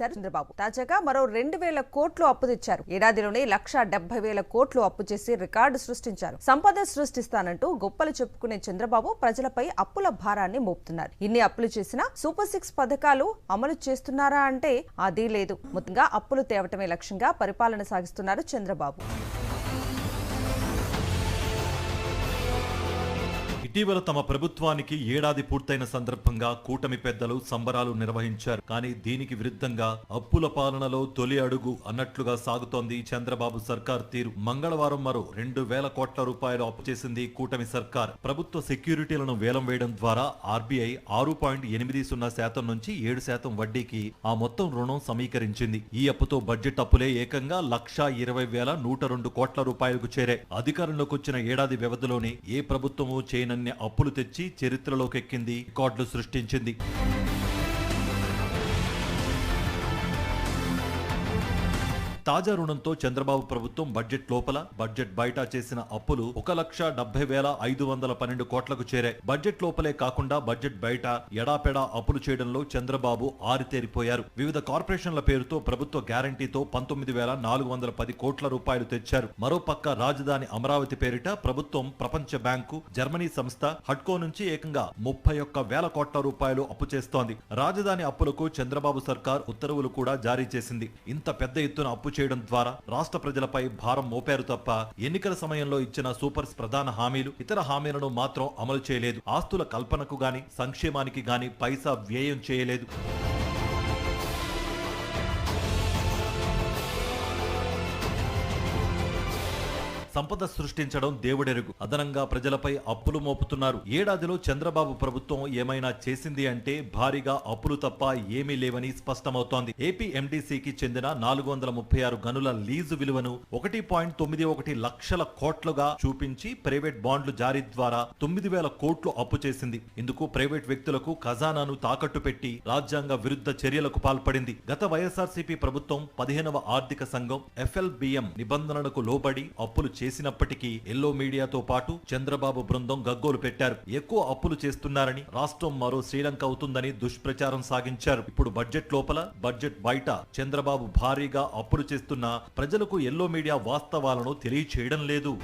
చేశారు చంద్రబాబు. తాజాగా మరో రెండు వేల కోట్లు అప్పు తెచ్చారు. ఏడాదిలోనే లక్ష డెబ్బై వేల కోట్లు అప్పు చేసి రికార్డు సృష్టించారు. సంపద సృష్టిస్తానంటూ గొప్పలు చెప్పుకునే చంద్రబాబు ప్రజలపై అప్పుల భారాన్ని మోపుతున్నారు. ఇన్ని అప్పులు చేసినా సూపర్ సిక్స్ పథకాలు అమలు చేస్తున్నారా అంటే అది లేదు. మొత్తంగా అప్పులు తేవటమే లక్ష్యంగా పరిపాలన సాగిస్తున్నారు చంద్రబాబు. ఇటీవల తమ ప్రభుత్వానికి ఏడాది పూర్తయిన సందర్భంగా కూటమి పెద్దలు సంబరాలు నిర్వహించారు. కానీ దీనికి విరుద్ధంగా అప్పుల పాలనలో తొలి అడుగు అన్నట్లుగా సాగుతోంది చంద్రబాబు సర్కార్ తీరు. మంగళవారం మరో రెండు వేల కోట్ల రూపాయలు అప్పు చేసింది కూటమి సర్కార్. ప్రభుత్వ సెక్యూరిటీలను వేలం వేయడం ద్వారా ఆర్బీఐ ఆరు పాయింట్ ఎనిమిది సున్నా శాతం నుంచి ఏడు శాతం వడ్డీకి ఆ మొత్తం రుణం సమీకరించింది. ఈ అప్పుతో బడ్జెట్ అప్పులే ఏకంగా లక్షా ఇరవై వేల నూట రెండు కోట్ల రూపాయలకు చేరాయి. అధికారంలోకి వచ్చిన ఏడాది వ్యవధిలోనే ఏ ప్రభుత్వము అన్ని అప్పులు తెచ్చి చరిత్రలోకెక్కింది రికార్డులు సృష్టించింది. తాజా రుణంతో చంద్రబాబు ప్రభుత్వం బడ్జెట్ లోపల బడ్జెట్ బయట చేసిన అప్పులు ఒక లక్ష డెబ్బై వేల ఐదు వందల పన్నెండు కోట్లకు చేరాయి. బడ్జెట్ లోపలే కాకుండా బడ్జెట్ బయట ఎడాపెడా అప్పులు చేయడంలో చంద్రబాబు ఆరితేరిపోయారు. వివిధ కార్పొరేషన్ల పేరుతో ప్రభుత్వ గ్యారంటీతో పంతొమ్మిది వేల నాలుగు వందల పది కోట్ల రూపాయలు తెచ్చారు. మరోపక్క రాజధాని అమరావతి పేరిట ప్రభుత్వం ప్రపంచ బ్యాంకు జర్మనీ సంస్థ హడ్కో నుంచి ఏకంగా ముప్పై ఒక్క వేల కోట్ల రూపాయలు అప్పు చేస్తోంది. రాజధాని అప్పులకు చంద్రబాబు సర్కార్ ఉత్తర్వులు కూడా జారీ చేసింది. ఇంత పెద్ద ఎత్తున అప్పు చేయడం ద్వారా రాష్ట్ర ప్రజలపై భారం మోపారు తప్ప ఎన్నికల సమయంలో ఇచ్చిన సూపర్స్ ప్రధాన హామీలు ఇతర హామీలను మాత్రం అమలు చేయలేదు. ఆస్తుల కల్పనకు గాని సంక్షేమానికి గాని పైసా వ్యయం చేయలేదు. సంపద సృష్టించడం దేవుడెరుగు. అదనంగా ప్రజలపై అప్పులు మోపుతున్నారు. ఏడాదిలో చంద్రబాబు ప్రభుత్వం ఏమైనా చేసింది అంటే భారీగా అప్పులు తప్ప ఏమీ లేవని స్పష్టమవుతోంది. ఏపీ ఎండీసీకి చెందిన నాలుగు వందల ముప్పై ఆరు గనుల లీజు విలువను ఒకటి పాయింట్ తొమ్మిది ఒకటి లక్షల కోట్లుగా చూపించి ప్రైవేట్ బాండ్లు జారీ ద్వారా తొమ్మిది వేల కోట్లు అప్పు చేసింది. ఇందుకు ప్రైవేట్ వ్యక్తులకు ఖజానాను తాకట్టు పెట్టి రాజ్యాంగ విరుద్ధ చర్యలకు పాల్పడింది. గత వైఎస్ఆర్సీపీ ప్రభుత్వం పదిహేనవ ఆర్థిక సంఘం ఎఫ్ఎల్బిఎం నిబంధనలకు లోబడి అప్పులు చేసినప్పటికీ ఎల్లో మీడియాతో పాటు చంద్రబాబు బృందం గగ్గోలు పెట్టారు. ఎక్కువ అప్పులు చేస్తున్నారని రాష్ట్రం మరో శ్రీలంక అవుతుందని దుష్ప్రచారం సాగించారు. ఇప్పుడు బడ్జెట్ లోపల బడ్జెట్ బయట. చంద్రబాబు భారీగా అప్పులు చేస్తున్నా ప్రజలకు ఎల్లో మీడియా వాస్తవాలను తెలియచేయడం లేదు.